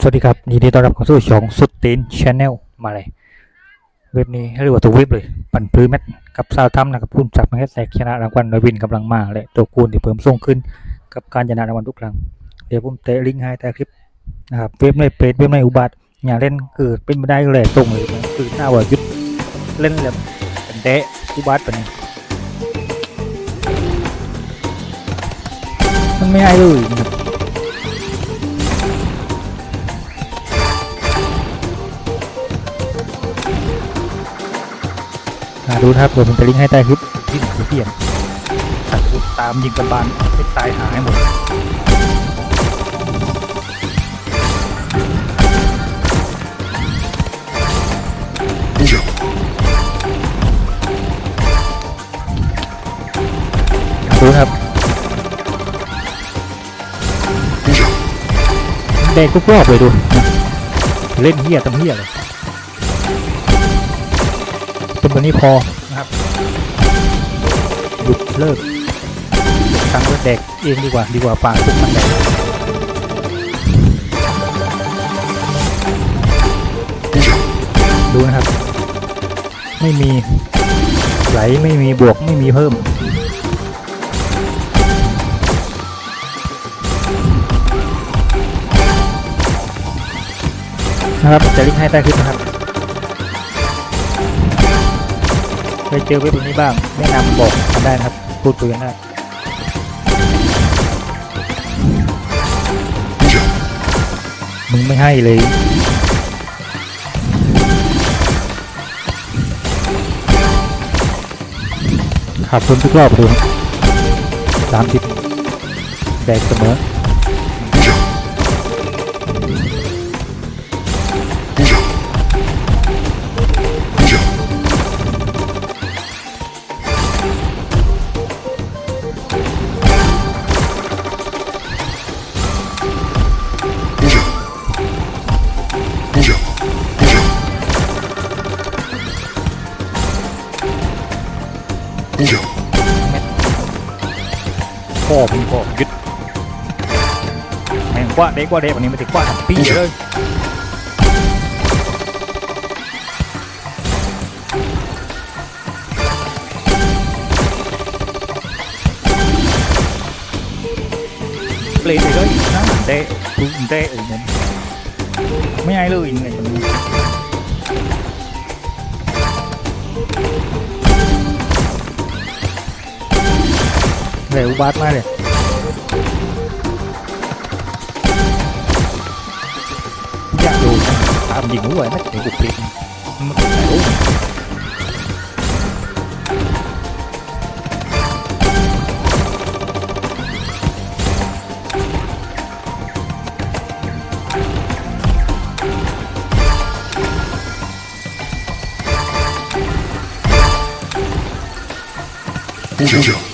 สวัสดีครับ ยินดีต้อนรับเข้าสู่ช่องสุดตีนชาแนลมาเลย เว็บนี้เรียกว่าตัวเว็บเลย ปั่นพื้นแมทกับซาวทัมนะครับพุ่มจับมาแค่แตกชนะรางวัลนอยวินกำลังมาและตัวคูณที่เพิ่มส่งขึ้น กับการชนะรางวัลทุกครั้ง เดี๋ยวผมเตะลิงก์ให้ใต้คลิปนะครับเว็บในเพจเว็บในอุบัติอย่าเล่นคือเป็นไม่ได้เลยตรงเลยคือหน้าว่ายุดเล่นแบบเป็นเตะอุบัติปะนี้มันไม่ได้เลยนะครับ อ่าดูนะครับเดี๋ยวผมจะลิงก์ให้ใต้คลิปที่ผมเปลี่ยนตัดทุบตามยิงกระบาลให้ตายหายหมดดูนะครับแดงทุกรอบเลยดู เล่นเฮียทำเฮียเลย ตัวนี้พอนะครับหยุดเลิกตั้งเลือดแดกเองดีกว่าดีกว่าฝากทุกมันแดกดูนะครับ ไม่มีไหลไม่มีบวกไม่มีเพิ่มนะครับจะลิงก์ให้ใต้คลิปนะครับ เคยเจอเว็บนี้บ้างแนะนำบอกกันได้นะครับพูดคุยกันได้มึงไม่ให้เลยขาดทุนทุกรอบดูสามสิบแดกเสมอ พ่อมึงก็ยึดแม่งกว่าเด็กกว่าเด็กวันนี้มันถึงกว่าทั้งปีเลยเปลี่ยนไปเลยนะเตะถูกเตะเออเนี่ยไม่ ai เลยยังไงกันนี้เร็วบาสมากเลยอยากดูตามยิงด้วย นะถึงบุกพลิกมันก็ไม่รู้